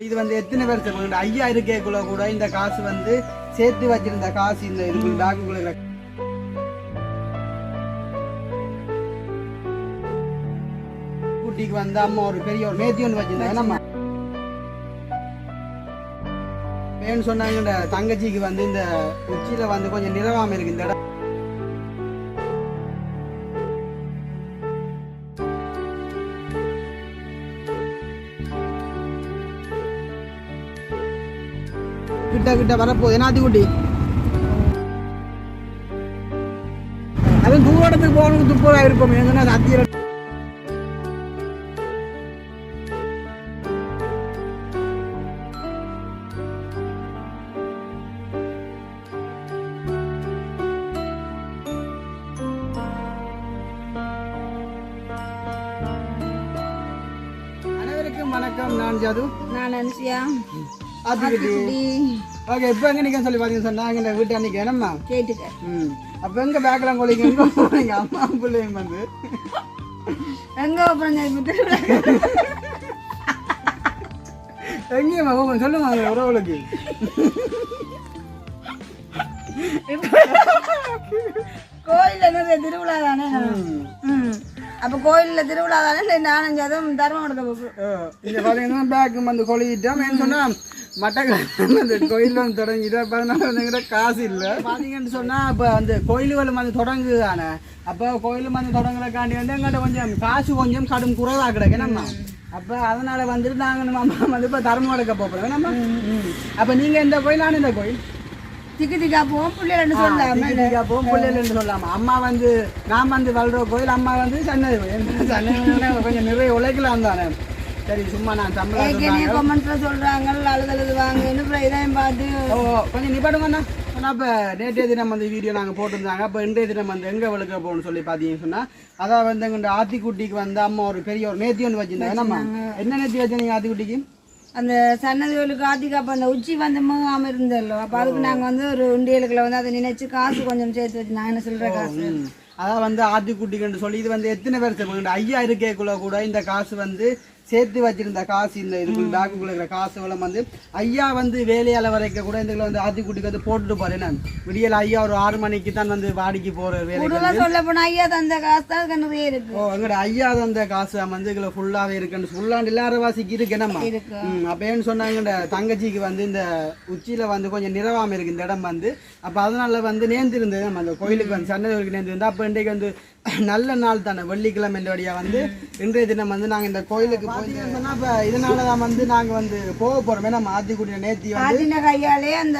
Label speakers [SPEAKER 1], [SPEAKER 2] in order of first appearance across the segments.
[SPEAKER 1] இது வந்து எத்தனை பேர் சேர்ப்பாங்க ஐயா இருக்கேக்குள்ள கூட இந்த காசு வந்து சேர்த்து வச்சிருந்த காசு இந்த இதுக்குள்ள பேக்குக்குள்ள குட்டிக்கு வந்து அம்மா ஒரு பெரிய ஒரு மேத்தி ஒன்று வச்சிருந்தாங்க. நம்ம ஏன்னு சொன்னாங்க இந்த தங்கச்சிக்கு வந்து இந்த உச்சியில வந்து கொஞ்சம் நிறவாம இருக்கு இந்த இடம். கிட்ட கிட்ட வரப்போகுது. ஏன்னா குட்டி அதுவும் தூரத்துக்கு போகணும் துப்புரா இருப்போம் எங்கன்னா அது அத்தியில அனைவருக்கும் வணக்கம். நான் ஜது.
[SPEAKER 2] நான் அனுசியா.
[SPEAKER 1] ஆத்திக்குட்டி
[SPEAKER 2] குட்டி
[SPEAKER 1] ஓகே இப்போ எங்க நிக்க சொல்லி பாத்தீங்க சொன்னாங்க இந்த வீட்டு அன்னைக்கு என்னம்மா?
[SPEAKER 2] கேட்டுக்க.
[SPEAKER 1] ம். அப்ப எங்க பேக்கெல்லாம் கொலிங்க எங்க போறீங்க அம்மா பிள்ளைங்க வந்து.
[SPEAKER 2] எங்க அப்புறம் திருவிழா
[SPEAKER 1] எங்கேயம்மா போகும் சொல்லுங்க அவங்க உறவுகளுக்கு.
[SPEAKER 2] கோயில்ல நிறைய திருவிழா தானே. அப்ப கோயில்ல திருவிழா தானே? நானும் அதுவும் தர்மம் கொடுக்க போக்கு
[SPEAKER 1] இந்த பாத்தீங்கன்னா பேக்கு வந்து கொலிட்டோம் ஏன்னு சொன்னா மட்டக்கிழமை அந்த கோயில் வந்து தொடங்கிட்டு பதினாலு வந்துங்கிட்ட காசு இல்லை. பார்த்தீங்கன்னு சொன்னா இப்போ வந்து கோயில்களும் வந்து தொடங்குதானே அப்போ கோயிலும் வந்து தொடங்குறக்காண்டி வந்து எங்கிட்ட கொஞ்சம் காசு கொஞ்சம் கடும் குறைவாக கிடக்கு. நம்ம அப்போ அதனால வந்துட்டு நாங்கள் நம்ம அம்மா வந்து இப்போ தர்மம் எடுக்க போகிறோம் நம்ம அப்போ நீங்கள் எந்த கோயிலான இந்த கோயில்?
[SPEAKER 2] திக்கு திக்கா போவோம் பிள்ளைகள் சொல்லாம
[SPEAKER 1] தீபிகா போகும் பிள்ளைகள் சொல்லாமா அம்மா வந்து நான் வந்து வளர்ற கோயில் அம்மா வந்து சன்னதி கோயில். சன்னதி கொஞ்சம் நிறைய உழைக்கலாம் தானே. சரி சும்மா நான் சம்பளம்
[SPEAKER 2] ஏற்கனவே கமெண்ட்ஸ்ல சொல்றாங்க அழுதழுது வாங்கன்னு அப்புறம் இதையும் பார்த்து?
[SPEAKER 1] ஓ கொஞ்சம் நிப்பாடுங்கண்ணா ஆனால் இப்போ நேற்றைய தினம் வந்து வீடியோ நாங்கள் போட்டிருந்தாங்க. அப்போ இன்றைய தினம் வந்து எங்கே விழுக்க போகணும்னு சொல்லி பார்த்தீங்கன்னு சொன்னால் அதான் வந்து எங்கள் ஆத்திக்குட்டிக்கு வந்து அம்மா ஒரு பெரிய ஒரு நேத்தி ஒன்று வச்சிருந்தாங்க. நம்ம என்ன நேத்தி வச்சிருந்தீங்க ஆத்திக்குட்டிக்கு?
[SPEAKER 2] அந்த சன்னதி கோயிலுக்கு ஆத்திக்கு அப்ப அந்த உச்சி வந்து மூகாம இருந்தല്ലോ அப்ப அதுக்கு நாங்க வந்து ஒரு உண்டியலுக்குள்ள வந்து அதை நினைச்சு காசு கொஞ்சம் சேர்த்து வச்சு நான் என்ன சொல்ற காசு.
[SPEAKER 1] அதான் வந்து ஆத்திக்குட்டிக்குன்னு சொல்லி இது வந்து எத்தனை பேர் சொல்லுங்க ஐயா இருக்கேக்குள்ள கூட இந்த காசு வந்து சேர்த்து வச்சிருந்த காசு இந்த இதுக்குள்ள பேக்குக்குள்ள இருக்கிற காசு எல்லாம் வந்து ஐயா வந்து வேலையால வரைக்க கூட இந்த வந்து ஆத்திக்குட்டிக்கு வந்து போட்டுட்டு போறேன் என்ன விடியல் ஐயா ஒரு ஆறு மணிக்கு தான் வந்து வாடிக்கு போற
[SPEAKER 2] கூடுதலா சொல்ல போனா ஐயா தந்த காசு தான் இருக்கு.
[SPEAKER 1] ஓ எங்கட ஐயா அந்த காசு வந்து இதுல ஃபுல்லாவே இருக்குன்னு ஃபுல்லாண்டு எல்லாரவாசிக்கு இருக்கு என்னம்மா?
[SPEAKER 2] இருக்கு?
[SPEAKER 1] ம் அப்ப ஏன்னு சொன்னாங்க தங்கச்சிக்கு வந்து இந்த உச்சியில வந்து கொஞ்சம் நிறவாம இருக்கு இந்த இடம் வந்து. அப்ப அதனால வந்து நேர்ந்திருந்தது நம்ம அந்த கோயிலுக்கு வந்து சன்னதிக்கு நேர்ந்திருந்தா அப்ப இன்றைக்கு வந்து நல்ல நாள் தானே வெள்ளிக்கிழமை வழியா வந்து இன்றைய தினம் வந்து நாங்க இந்த கோயிலுக்கு போய் சொன்னா அப்ப இதனாலதான் வந்து நாங்க வந்து போக போறோம். ஏன்னா ஆத்திக்குடிய நேத்தி
[SPEAKER 2] ஆத்தின கையாலே அந்த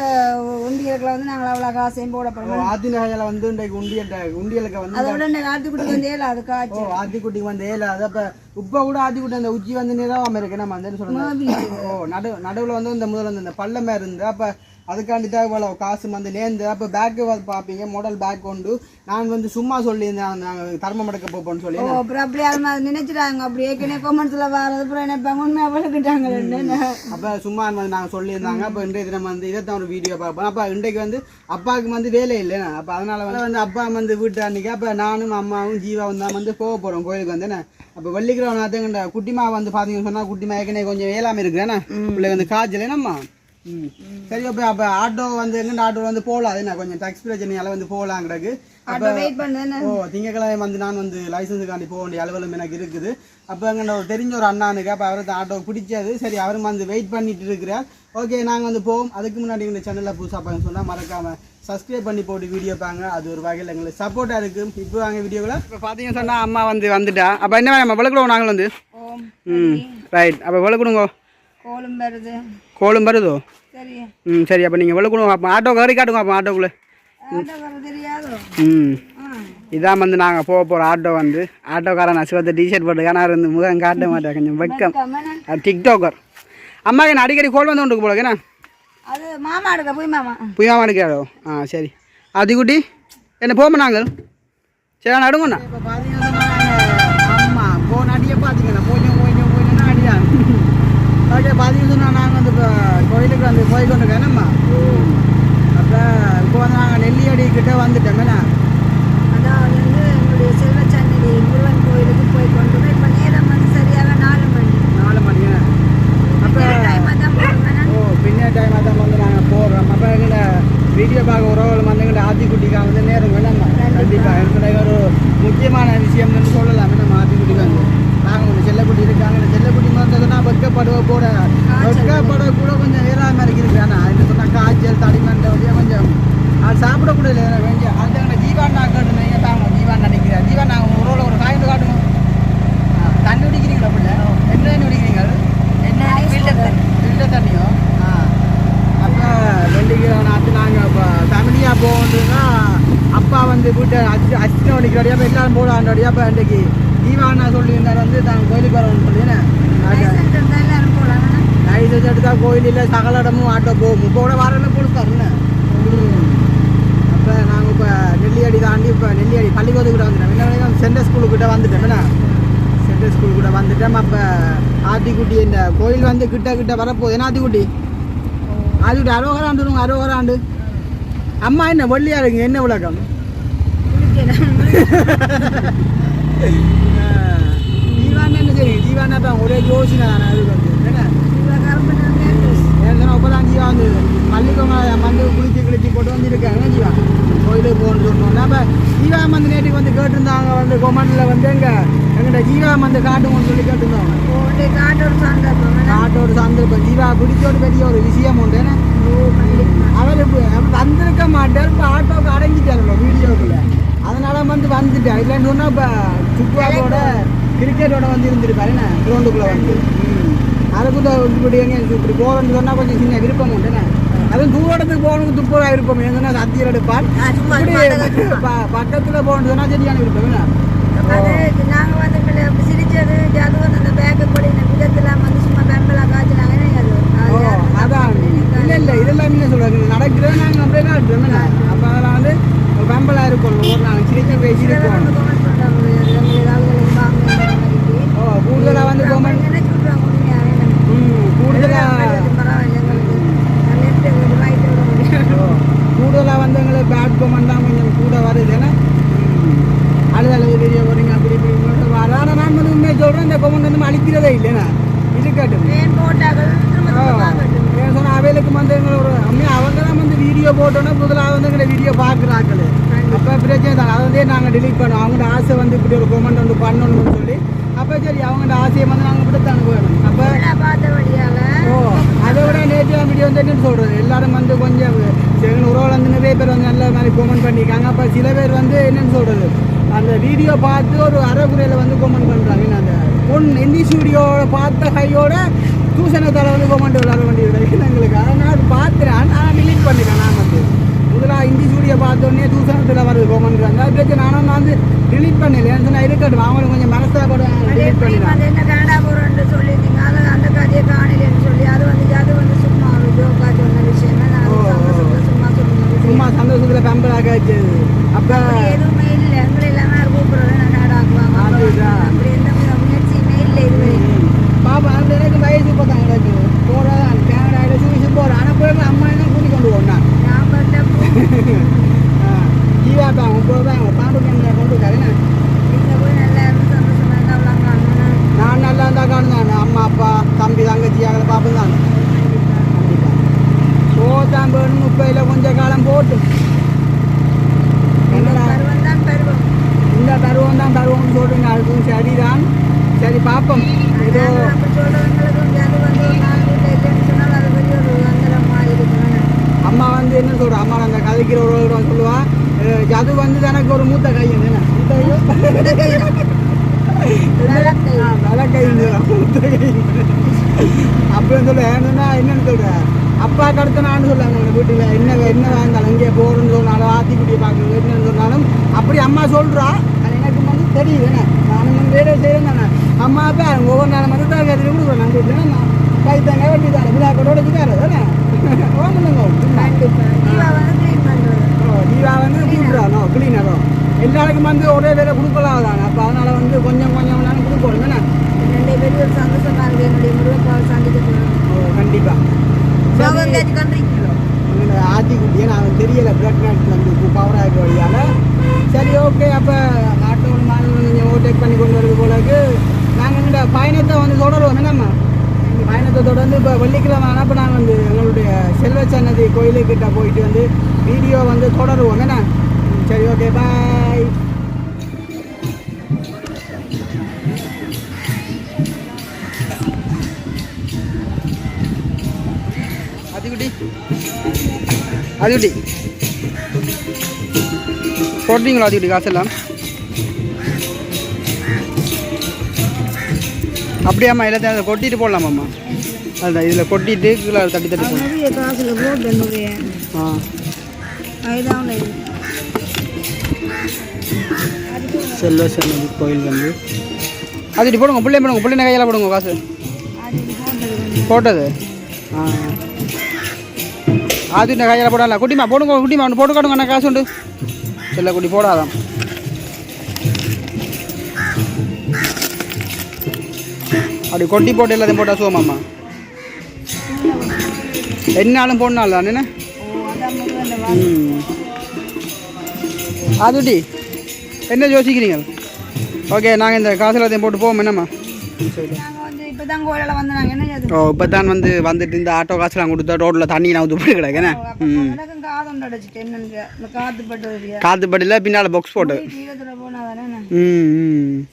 [SPEAKER 2] உண்டியலுக்குள்ள வந்து நாங்கள் அவ்வளவு காசையும் போட போறோம்.
[SPEAKER 1] ஆத்தினகையில வந்து இன்றைக்கு உண்டியல் உண்டியலுக்கு வந்து
[SPEAKER 2] அதை விட இந்த ஆத்துக்குட்டி வந்து ஏழு அது காய்ச்சி.
[SPEAKER 1] ஆத்திக்குட்டி வந்து ஏல அது அப்ப இப்ப கூட ஆத்திக்குட்டி அந்த உச்சி வந்து நிறவாம இருக்கு. நம்ம வந்து சொல்லுங்க ஓ நடு நடுவுல வந்து இந்த முதல்ல வந்து இந்த பள்ளமே இருந்து அப்ப அதுக்காண்டி தான் இவ்வளவு காசு வந்து நேர்ந்து அப்ப பேக்கு பார்ப்பீங்க மாடல் பேக் கொண்டு நான் வந்து சும்மா சொல்லியிருந்தேன் நாங்கள் தர்மம் எடுக்க போப்போம்னு சொல்லி.
[SPEAKER 2] ஓ அப்புறம் அப்படி யாரும் அதை நினைச்சிட்டாங்க அப்படி ஏற்கனவே கொமெண்ட்ஸ்ல வரது அப்புறம் நினைப்பாங்க உண்மையா வளர்க்கிட்டாங்க
[SPEAKER 1] அப்ப சும்மா வந்து நாங்கள் சொல்லியிருந்தாங்க. அப்போ இன்றைய தினம் வந்து இதைத்தான் ஒரு வீடியோ பார்ப்போம். அப்போ இன்றைக்கு வந்து அப்பாவுக்கு வந்து வேலை இல்லை. அப்போ அதனால வந்து அப்பா வந்து வீட்டு அன்னைக்கு அப்போ நானும் அம்மாவும் ஜீவாவும் தான் வந்து போக போகிறோம் கோயிலுக்கு வந்து என்ன? அப்போ வெள்ளிக்கிழமை நாத்தங்கண்ட குட்டிமா வந்து பார்த்தீங்கன்னு சொன்னால் குட்டிமா ஏற்கனவே கொஞ்சம் வேளாமல் இருக்குறேண்ணா பிள்ளை வந்து காய்ச்சல் என்னம்மா? சரி அப்போ அப்போ ஆட்டோ வந்து எங்கண்ட ஆட்டோ வந்து போகலாம்? அது என்ன கொஞ்சம் டேக்ஸ் பிரச்சனையால வந்து போகலாம் கிடக்கு.
[SPEAKER 2] ஆட்டோ வெயிட் பண்ணுன்னு
[SPEAKER 1] ஓ திங்கக்கிழமை வந்து நான் வந்து லைசன்ஸுக்காண்டி போக வேண்டிய அலுவலம் எனக்கு இருக்குது. அப்போ எங்கள்ட ஒரு தெரிஞ்ச ஒரு அண்ணானுக்கு அப்போ அவருக்கு ஆட்டோ பிடிச்சது. சரி அவரும் வந்து வெயிட் பண்ணிட்டு இருக்கிறார். ஓகே நாங்கள் வந்து போவோம். அதுக்கு முன்னாடி இந்த சேனலில் புதுசாக பார்க்க சொன்னால் மறக்காம சப்ஸ்கிரைப் பண்ணி போட்டு வீடியோ பாங்க அது ஒரு வகையில் எங்களுக்கு சப்போர்ட்டாக இருக்கும் இப்போ வாங்க வீடியோவில் இப்போ பார்த்தீங்கன்னு சொன்னால் அம்மா வந்து வந்துட்டா. அப்போ என்ன நம்ம விளக்குறோம் நாங்கள் வந்து. ம் ரைட் அப்போ விளக்குடுங்க.
[SPEAKER 2] கோலம் வருது.
[SPEAKER 1] கோலும் வருதோ
[SPEAKER 2] சரி.
[SPEAKER 1] ம் சரி அப்போ நீங்கள் விளக்குடுங்க அப்போ ஆட்டோ கறி காட்டுங்க அப்போ ஆட்டோக்குள்ளே. ம். இதான் வந்து நாங்கள் போக போகிற ஆட்டோ வந்து. ஆட்டோக்காரன் சிவத்தை டிஷர்ட் போட்டு காணா இருந்து முகம் காட்ட மாட்டேன் கொஞ்சம் வெக்கம் டிக்டாக்கர் அம்மாக்கு என்ன அடிக்கடி கோல் வந்து கொண்டு போல
[SPEAKER 2] அது மாமா எடுக்க போய் மாமா.
[SPEAKER 1] புயாமல் எடுக்காதோ ஆ சரி. அதிகுட்டி என்ன போமா நாங்கள்? சரி நான் அடுங்கண்ணா அவர்கிட்ட பதிவு சொன்னால் நாங்கள் வந்து கோயிலுக்கு வந்து போய் கொண்டு இருக்கேனம்மா அப்போ இப்போ வந்து நாங்கள் நெல்லியடி கிட்டே வந்துட்டோம்னா
[SPEAKER 2] அதான் வந்து எங்களுடைய செல்வச்சன்னதி முருகன் கோயிலுக்கு போய் இப்போ நேரம் வந்து சரியாக நாலு மணி.
[SPEAKER 1] நாலு மணி அப்போ
[SPEAKER 2] ஓ பின்ன டைமாக வந்து நாங்கள் போடுறோம் அப்போ எங்களை
[SPEAKER 1] வீடியோ பார்க்க உறவுகள் வந்து ஆத்தி ஆத்திக்குட்டிக்காக வந்து நேரம் வேணாம்மா கண்டிப்பாக எனக்கு ஒரு முக்கியமான விஷயம்னு சொல்லலாம் நம்ம ஆத்தி ஆத்திக்குட்டிக்காக. நாங்கள் செல்லக்குட்டி இருக்காங்க. செல்லக்குட்டி வந்ததுன்னா வெக்கப்படுவ கூட வெக்கப்பட கூட கொஞ்சம் வேறாத மாதிரி இருக்கு ஆனால் என்ன சொன்னால் காய்ச்சல் தடிமண்ட வழியாக கொஞ்சம் அது சாப்பிடக்கூட இல்லை கொஞ்சம் அந்த ஜீவாண்ணா காட்டுனீங்க தாங்க ஜீவாண்ணா நிற்கிறேன் ஜீவாண்ணா உங்கள் உறவுல ஒரு காய்ந்து காட்டுங்க ஆ, தண்ணி குடிக்கிறீங்களா பிள்ளை என்ன தண்ணி குடிக்கிறீங்க
[SPEAKER 2] என்ன ஃபில்டர் தண்ணி
[SPEAKER 1] ஃபில்டர் தண்ணியோ ஆ அப்போ வெள்ளிக்கிழமை நாட்டு நாங்கள் இப்போ ஃபேமிலியாக போகணுன்னா அப்பா வந்து வீட்டை அச்சு அச்சின வண்டிக்கிறோடையா இப்போ எல்லாரும் போடாண்டோடையா இப்போ இன்றைக்கு தீவானா சொல்லியிருந்தார் வந்து தான் கோயிலுக்கு வரணும்னு சொல்லினேன்
[SPEAKER 2] லைசன்ஸ் இருந்தா எல்லாரும் போலாம்
[SPEAKER 1] லைசன்ஸ் எடுத்தா கோயிலில் சகல இடமும் ஆட்டோ போகும். இப்போ கூட வரல கொடுத்தாருன்னு அப்போ நாங்கள் இப்போ நெல்லியடி தாண்டி இப்போ நெல்லியடி பள்ளிக்கூடத்துக்கிட்ட வந்துட்டோம். என்ன சென்டர் ஸ்கூலுக்கிட்ட வந்துட்டோம். என்ன? சென்டர் ஸ்கூலுக்கிட்ட வந்துட்டோம். அப்போ ஆத்திக்குட்டி இந்த கோயில் வந்து கிட்ட கிட்ட வரப்போகுது. என்ன ஆத்திக்குட்டி? ஆத்திக்குட்டி அரோகராண்டு அரோகராண்டு அம்மா என்ன வெள்ளியா இருக்குங்க? என்ன விளக்கம் தீவான என்ன செய்யுங்க தீவானா தான் ஒரே யோசனை தானே அதுக்கு வந்து என்ன ஏன்னா அப்பதான் ஜீவா வந்து மல்லிகை வந்து குளிச்சு கிழிச்சு போட்டு வந்து இருக்காங்க ஜீவா கோயிலுக்கு போகணும்னு சொன்னோம்னா அப்போ ஜீவா வந்து நேற்றுக்கு வந்து கேட்டிருந்தாங்க வந்து கொமெண்டில் வந்து எங்க எங்கிட்ட ஜீவா வந்து காட்டுவோம்னு சொல்லி கேட்டிருந்தாங்க காட்டோட சந்தர்ப்பம் ஜீவா பிடிச்ச ஒரு பெரிய ஒரு விஷயம் உண்டு இப்ப வந்திருக்க மாட்டார் இப்போ ஆட்டோக்கு அடங்கிட்டாருல வீடியோக்குள்ள அதனால வந்து வந்துட்டார் இல்லைன்னு சொன்னால் இப்போ சுற்றுலாவோட கிரிக்கெட்டோட வந்து இருந்திருப்பாரு என்ன கிரவுண்டுக்குள்ளே வந்து. அதுக்கு தான் இப்படி எங்க இப்படி போகணும்னு சொன்னால் கொஞ்சம் சின்ன விருப்பம் உண்டு என்ன அதுவும் தூரத்துக்கு போகணுக்கு துப்புரா விருப்பம் ஏன்னா சத்தியில் ப- பக்கத்துல போகணும்னு சொன்னால் சரியான விருப்பம் என்ன
[SPEAKER 2] நாங்க வந்து பிள்ளை அப்படி சிரிச்சது அது வந்து அந்த பேக்கு படி விதத்துல வந்து சும்மா பெம்பலா காய்ச்சினாங்க அது
[SPEAKER 1] அதான். இல்லை இல்லை இதெல்லாம் என்ன சொல்றாங்க நடக்கிறத நாங்கள் அப்படியே காட்டுறோம் அப்போ அதெல்லாம் வந்து வெம்பலாக இருக்கணும் ஒரு நாள் சிரிக்க பேசி இருக்கணும் ஓ கூடுதலாக வந்து கோமன் ம் கூடுதலாக கூடுதலாக வந்து எங்களுக்கு பேட் கோமன் தான் கொஞ்சம் கூட வருது ஏன்னா அழுதழுது தெரிய போறீங்க அப்படி இப்படி வர ஆனால் நான் வந்து உண்மையை சொல்கிறேன் இந்த கோமன் வந்து அழிக்கிறதே இல்லைண்ணா இருக்கட்டும் ஏன் சொன்னால் அவைகளுக்கு வந்து எங்களை ஒரு அம்மையா அவங்க தான் வந்து வீடியோ போட்டோன்னா முதலாக வந்து எங்களை வீடியோ பார்க்குறாங்களே அப்போ பிரச்சனை தான் அதை வந்து நாங்கள் delete பண்ணோம் அவங்களோட ஆசை வந்து இப்படி ஒரு கொமெண்ட் வந்து பண்ணணும்னு சொல்லி அப்போ சரி அவங்களோட ஆசையை வந்து நாங்கள் இப்படி தான் வேணும். அப்போ ஓ அதை விட நேற்று வீடியோ வந்து என்னன்னு சொல்கிறது எல்லாரும் வந்து கொஞ்சம் எங்கள் உறவுல வந்து நிறைய பேர் வந்து நல்ல மாதிரி கமெண்ட் பண்ணியிருக்காங்க. அப்போ சில பேர் வந்து என்னன்னு சொல்கிறது அந்த வீடியோ பார்த்து ஒரு அரைக்குறையில் வந்து கமெண்ட் பண்ணுறாங்க அந்த பொன் இந்தி ஸ்டூடியோட பார்த்த கையோட தூசணத்தால் வந்து கமெண்ட் விளாட வேண்டியது எங்களுக்கு அதனால் அது பார்த்துறேன் ஆனால் delete பண்ணிட்டேன் நான் வந்து. முதலாக இந்தி ஸ்டூடியோ பார்த்தோன்னே தூசணத்தில் வருது வந்து அது பிரச்சனை நானும் நான் வந்து delete பண்ணல சொன்னால் இருக்கட்டும் அவங்களுக்கு கொஞ்சம் மனசாக கூட delete பண்ணிடுறேன் சும்மா சந்தோஷத்தில் பெம்பலாக வச்சது. அப்போ
[SPEAKER 2] எதுவுமே இல்லை. எங்களை எல்லாமே கூப்பிடுறோம் நாடாக்குவாங்க
[SPEAKER 1] அதுதான்.
[SPEAKER 2] அப்படி எந்த முயற்சியுமே இல்லை இதுவரை.
[SPEAKER 1] பாப்பா அந்த எனக்கு வயசு இப்போ தான் எனக்கு போகிறதான் கேனடாவில் சூசி போகிறேன் ஆனால் போய் அம்மா என்ன கூட்டி கொண்டு போனான்.
[SPEAKER 2] நான் பார்த்தா
[SPEAKER 1] ஜீவா தான் பாம்பு கேமரா கொண்டு இருக்காருண்ணே நான் நல்லா இருந்தா காணுதான் அம்மா அப்பா தம்பி தங்கச்சி அவளை பாப்பு தான் போதான் வேணும் முப்பையில் கொஞ்சம் காலம் போட்டு என்னடா
[SPEAKER 2] பருவம் தான் பருவம்
[SPEAKER 1] அதுக்கும் சரிதான் சரி பாப்போம் ஏதோ
[SPEAKER 2] நானும் அப்படி சொல்றவங்களுக்கு வந்து அது வந்து ஒரு நாலு வீட்டில் இல்லைன்னு சொன்னால் அது பெரிய ஒரு அந்தரம் மாதிரி இருக்கும்
[SPEAKER 1] அம்மா வந்து என்ன சொல்றா? அம்மா அந்த கதைக்கிற ஒரு சொல்லுவா. அது வந்து எனக்கு ஒரு மூத்த கை என்ன? மூத்த கை
[SPEAKER 2] விளக்கை.
[SPEAKER 1] ஆ, விளக்கை மூத்த கை அப்படின்னு சொல்ல ஏன்னா என்னன்னு சொல்றேன் அப்பா கடத்த நான் சொல்லாங்க உங்க வீட்டுல. என்ன என்ன வேண்டாலும் இங்கே போறோம்னு சொன்னாலும் ஆத்திக்குட்டியை பார்க்கணும் என்னன்னு சொன்னாலும் அப்படி அம்மா சொல்றா. அது எனக்கு வந்து தெரியுது. என்ன? நானும் வந்து வேலை செய்யறேன் தானே அம்மா அப்பா ஒவ்வொரு நாளும் வந்து தான் கருதி கொடுக்குறோம் நாங்கள் வீட்டில் கை தாங்க வெட்டி தானே விழா கூட வச்சுக்காரு தானே ஓமனுங்க
[SPEAKER 2] வந்து க்ளீன்
[SPEAKER 1] கிளீனரோ எல்லாருக்கும் வந்து ஒரே வேலை கொடுக்கலாம் தானே அப்போ அதனால் வந்து கொஞ்சம் கொஞ்சம் நானும் கொடுக்கணும் என்ன
[SPEAKER 2] ரெண்டு பெரிய ஒரு சந்தோஷமா என்னுடைய முருகப்பாவை சந்திக்க
[SPEAKER 1] ஓ கண்டிப்பாக ஆத்திக்குட்டியே நான் தெரியலை பிளட் வந்து பவராக இருக்க வழியால் சரி ஓகே அப்போ ஆட்டோ மாநிலம் கொஞ்சம் ஓவர்டேக் பண்ணி கொண்டு வருது போலக்கு நாங்கள் இந்த பயணத்தை வந்து தொடருவோம் என்னம்மா பயணத்தை தொடர்ந்து இப்போ வெள்ளிக்கிழமை ஆனால் இப்போ நாங்கள் வந்து எங்களுடைய செல்வச்சன்னதி கோயிலுக்கிட்ட போயிட்டு வந்து வீடியோ வந்து தொடருவோம். என்ன? சரி ஓகே பாய் அதுக்குட்டி அதுக்குட்டி போட்டீங்களா அதுக்குட்டி காசெல்லாம்? அப்படியாம்மா எல்லாத்தையும் அதை கொட்டிட்டு போடலாமாம்மா? அதுதான் இதில் கொட்டிட்டு கீழே தட்டி தட்டி போடலாம். செல்வ சன்னதி கோயில் வந்து. அதுட்டு போடுங்க பிள்ளை போடுங்க பிள்ளை கையில் போடுங்க காசு. போட்டது? ஆ. அது கையில் போடல குட்டிமா போடுங்க குட்டிமா ஒன்று போட்டு காட்டுங்க காசு உண்டு. செல்ல குட்டி போடாதான் அப்படி கொட்டி போட்டு எல்லாத்தையும் போட்டா சுகமாம்மா? என்னாலும் போடணும் தானே ம். அதுடி என்ன யோசிக்கிறீங்க? ஓகே நாங்கள் இந்த காசு எல்லாத்தையும் போட்டு போவோம் என்னம்மா? ஓ இப்போ தான் வந்து வந்துட்டு இந்த ஆட்டோ காசுலாம் கொடுத்தா ரோட்டில் தண்ணி நான் ஊற்றி போட்டு கிடக்குண்ணே
[SPEAKER 2] எனக்கும் காதம் அடைச்சிட்டு என்னன்னு இந்த காத்து பட்டு
[SPEAKER 1] காற்று படியில் பின்னால் பாக்ஸ் போட்டு.
[SPEAKER 2] போனா தானே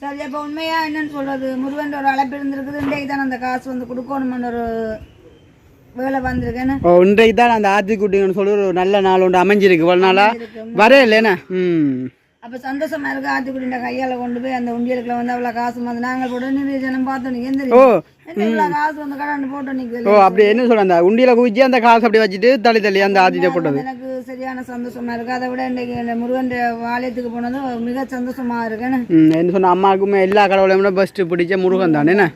[SPEAKER 2] சரி அப்போ உண்மையா என்னன்னு சொல்றது? முருகன் ஒரு அழைப்பு இருந்திருக்குது இன்றைக்கு தான் அந்த காசு வந்து கொடுக்கணும்னு ஒரு வேலை வந்திருக்கேன்னு.
[SPEAKER 1] இன்றைக்கு தான் அந்த ஆத்திக்குட்டிங்கன்னு சொல்லி ஒரு நல்ல நாள் ஒன்று அமைஞ்சிருக்கு. இவ்வளோ நாளாக வரே இல்லைண்ணே ம்.
[SPEAKER 2] அப்போ சந்தோஷமா இருக்கு ஆத்துக்குடின்ற கையால கொண்டு போய் அந்த உண்டியலுக்குள்ள வந்து அவ்வளோ காசு வந்து நாங்கள் போட்டு நிறைய ஜனம் பார்த்தோம் நீங்க எந்த
[SPEAKER 1] ஓ
[SPEAKER 2] போட்டு
[SPEAKER 1] அப்படி என்ன சொல்ல அந்த உண்டியில் குவிச்சு அந்த காசு அப்படி வச்சுட்டு தள்ளி தள்ளி அந்த ஆத்திட்ட போட்டது.
[SPEAKER 2] எனக்கு சரியான சந்தோஷமா இருக்கு. அதை விட இன்றைக்கு இந்த முருகன் ஆலயத்துக்கு போனது மிக சந்தோஷமா இருக்குன்னு.
[SPEAKER 1] ம் என்ன சொன்ன அம்மாவுக்குமே எல்லா கடவுளையும் பெஸ்ட்டு பிடிச்ச முருகன் தானே என்ன?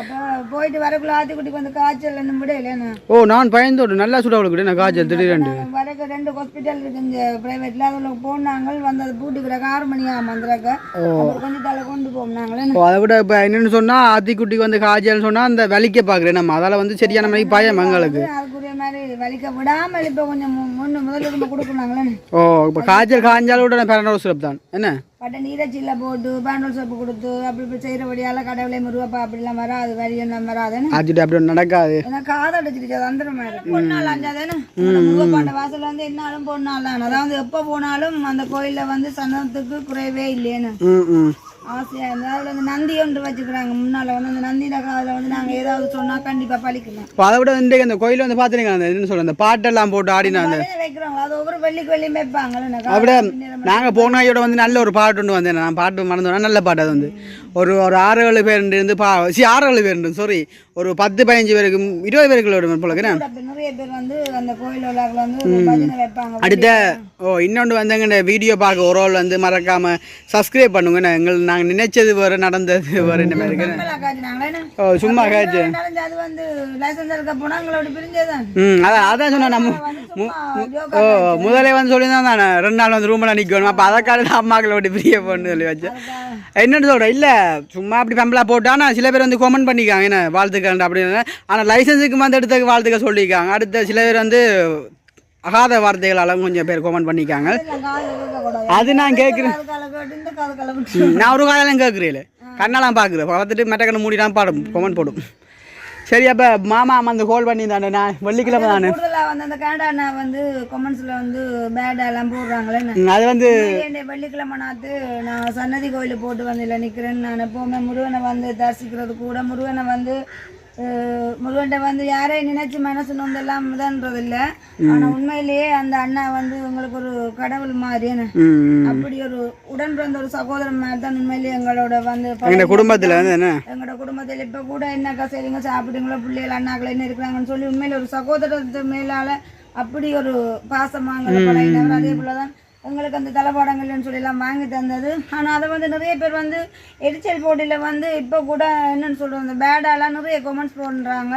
[SPEAKER 2] அப்போ போயிட்டு வரக்குள்ள ஆத்துக்குட்டிக்கு வந்து காய்ச்சல் என்ன முடியலன்னு
[SPEAKER 1] ஓ நான் பயந்தோடு நல்லா சுட அவளுக்கு நான் காய்ச்சல் திடீரெண்டு
[SPEAKER 2] வரக்கு ரெண்டு ஹாஸ்பிட்டல் இருக்கு இந்த பிரைவேட்ல அதில் போனாங்க வந்து அது பூட்டுக்கிற ஆறு மணி ஆகும் கொஞ்சம் தலை கொண்டு போனாங்களே
[SPEAKER 1] அதை விட இப்போ என்னென்னு சொன்னால் ஆத்திக்குட்டிக்கு வந்து காய்ச்சல்னு சொன்னால் அந்த வலிக்க பார்க்குறேன் நம்ம. அதால் வந்து சரியான மாதிரி பயம் எங்களுக்கு.
[SPEAKER 2] அதுக்குரிய வலிக்க விடாமல் இப்போ கொஞ்சம் முன்ன முதல்ல நம்ம கொடுக்குறாங்களே
[SPEAKER 1] ஓ இப்போ காய்ச்சல் காய்ஞ்சாலும் விட பேரண்டோல் சிரப் தான். என்ன?
[SPEAKER 2] பட்ட நீரச்சில்ல போட்டு பேண்டல் சோப்பு கொடுத்து அப்படி இப்படி செய்கிறபடியால கடவுளே முருகப்பா அப்படிலாம் வராது வரி எல்லாம் வராதுன்னு
[SPEAKER 1] ஆத்திட்டு அப்படி நடக்காது.
[SPEAKER 2] ஏன்னா காதை அடிச்சிருச்சு அது அந்த மாதிரி பொண்ணால் அஞ்சாதானே முருகப்பாண்ட வாசல்ல வந்து என்னாலும் பொண்ணால் தான் அதாவது எப்போ போனாலும் அந்த கோயில்ல வந்து சந்தனத்துக்கு குறைவே இல்லைன்னு ஆசையாக இருந்தால் அதில் வந்து நந்தி ஒன்று வச்சுக்கிறாங்க. முன்னால் வந்து அந்த நந்தி காதுல வந்து நாங்கள் ஏதாவது சொன்னால் கண்டிப்பாக பழிக்கலாம்.
[SPEAKER 1] இப்போ அதை விட இன்றைக்கு அந்த கோயிலில் வந்து பார்த்துருங்க அந்த என்ன சொல்கிற அந்த பாட்டெல்லாம் போட்டு ஆடினா அந்த அப்படியே நாங்கள் போனாயோட வந்து நல்ல ஒரு பாட்டு ஒன்று வந்தேன் நான் பாட்டு மறந்தோன்னா நல்ல பாட்டு அது வந்து. ஒரு ஒரு ஆறு ஏழு பேர் இருந்து பா சி ஆறு ஏழு பேர் இருந்து சாரி ஒரு பத்து பதினஞ்சு பேருக்கு இருபது பேருக்கு விடும் போல அடுத்த ஓ இன்னொன்று வந்தவங்க இந்த வீடியோ பார்க்க ஒரு ஆள் வந்து மறக்காம சப்ஸ்கிரைப் பண்ணுங்க நான் எங்கள் நாங்கள் நினைச்சது வேறு நடந்தது வேறு இந்த மாதிரி ஓ சும்மா காய்ச்சி. ம் அதான் அதான் சொன்னேன் நம்ம முதலே வந்து சொல்லி தான். நான் ரெண்டு நாள் வந்து ரூமில் நிற்கணும் அப்போ அதை காலையில் அம்மாக்களை விட்டு பிரிய போன்னு சொல்லி வச்சேன். என்னன்னு சொல்கிறேன் இல்லை சும்மா அப்படி பம்பளா போட்டு ஆனால் சில பேர் வந்து கமெண்ட் பண்ணிக்காங்க என்ன வாழ்த்துக்கள் அப்படின்னு ஆனால் லைசன்ஸுக்கு வந்து எடுத்த வாழ்த்துக்கள் சொல்லியிருக்காங்க அடுத்த சில பேர் வந்து அகாத வார்த்தைகளால் கொஞ்சம் பேர் கமெண்ட் பண்ணிக்காங்க. அது நான் கேட்குறேன். நான் ஒரு காலம் கேட்குறேன் கண்ணெல்லாம் பார்க்குறேன் பார்த்துட்டு மெட்டக்கண்ணு மூடிதான் பாடும் கமெண்ட் போடும். சரி அப்போ மாமா அந்த கால் பண்ணி தானே நான் வெள்ளிக்கிழமை தானே?
[SPEAKER 2] கூடுதலா வந்து அந்த கேடானா வந்து கொமெண்ட்ஸ்ல வந்து பேட் எல்லாம் போடுறாங்களே
[SPEAKER 1] அது வந்து
[SPEAKER 2] என்னை வெள்ளிக்கிழமை நாத்து நான் சன்னதி கோயில் போட்டு வந்து இல்லை நிற்கிறேன் நான் எப்போவுமே முருகனை வந்து தரிசிக்கிறது கூட முருகனை வந்து முருகன்ட்ட வந்து யாரையும் நினைச்சு மனசு நொந்தெல்லாம் இதுன்றது இல்லை ஆனா உண்மையிலேயே அந்த அண்ணா வந்து உங்களுக்கு ஒரு கடவுள் மாதிரியான
[SPEAKER 1] ம், ம்.
[SPEAKER 2] அப்படி ஒரு உடன் பிறந்த ஒரு சகோதரன் மாதிரி தான் உண்மையிலேயே எங்களோட வந்து
[SPEAKER 1] குடும்பத்தில்
[SPEAKER 2] எங்களோட குடும்பத்தில் இப்போ கூட என்னக்கா சரிங்க சாப்பிடுங்களோ பிள்ளைகள் அண்ணாக்கள் என்ன இருக்கிறாங்கன்னு சொல்லி உண்மையில ஒரு சகோதரத்து மேலால அப்படி ஒரு பாசமாங்களை பழகினவர். அதே போலதான் எங்களுக்கு அந்த தளபாடங்கள்னு சொல்லி எல்லாம் வாங்கி தந்தது. ஆனால் அதை வந்து நிறைய பேர் வந்து எரிச்சல் போட்டியில் வந்து இப்போ கூட என்னன்னு சொல்றது அந்த பேடாலாம் நிறைய கமெண்ட்ஸ் போடுறாங்க.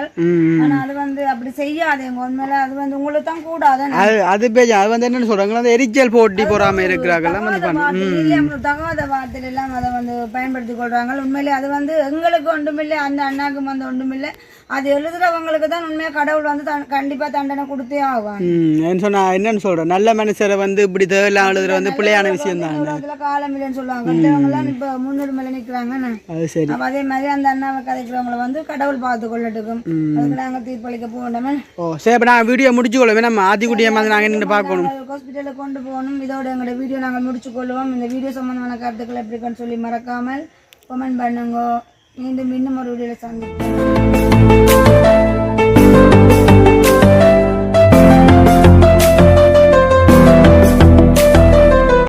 [SPEAKER 2] ஆனால் அது வந்து அப்படி செய்யாதேங்க உண்மையில அது வந்து உங்களுக்கு தான் கூடாது.
[SPEAKER 1] அது அது பேஜ்? அது வந்து என்னன்னு சொல்றாங்க அந்த எரிச்சல் போட்டி பண்ணு.
[SPEAKER 2] வார்த்தை தகாத வார்த்தையில எல்லாம் அதை வந்து பயன்படுத்தி கொள்றாங்க. உண்மையிலே அது வந்து எங்களுக்கு ஒன்றுமில்லை அந்த அண்ணாக்கும் வந்து ஒன்றுமில்லை அது எழுதுறவங்களுக்கு தான் உண்மையா கடவுள் வந்து தன்- கண்டிப்பா தண்டனை கொடுத்தே ஆகும்
[SPEAKER 1] சொன்னா என்னன்னு சொல்றேன் நல்ல மனுஷரை வந்து இப்படி தேவையில்லாம எழுதுற வந்து பிள்ளையான விஷயம் தான்.
[SPEAKER 2] உலகத்துல காலம் இல்லைன்னு சொல்லுவாங்க. எல்லாம் இப்ப முன்னுரிமையில நிக்கிறாங்க
[SPEAKER 1] அது சரி.
[SPEAKER 2] அப்ப அதே மாதிரி அந்த அண்ணாவை கதைக்கிறவங்கள வந்து கடவுள் பார்த்து கொள்ளட்டுக்கும் அதுக்கு நாங்க தீர்ப்பளிக்க போகணுமே.
[SPEAKER 1] ஓ சரி அப்போ நான் வீடியோ முடிச்சுக்கொள்ளும் நம்ம ஆதிக்குட்டியை வந்து நாங்கள் நின்று பார்க்கணும்.
[SPEAKER 2] ஹாஸ்பிட்டலுக்கு கொண்டு போகணும். இதோட எங்களோட வீடியோ நாங்கள் முடிச்சு கொள்வோம் இந்த வீடியோ சம்பந்தமான கருத்துக்கள் எப்படி சொல்லி மறக்காமல் கமெண்ட் பண்ணுங்க. மீண்டும் இன்னும் ஒரு வீடியோவில் சந்திப்போம்.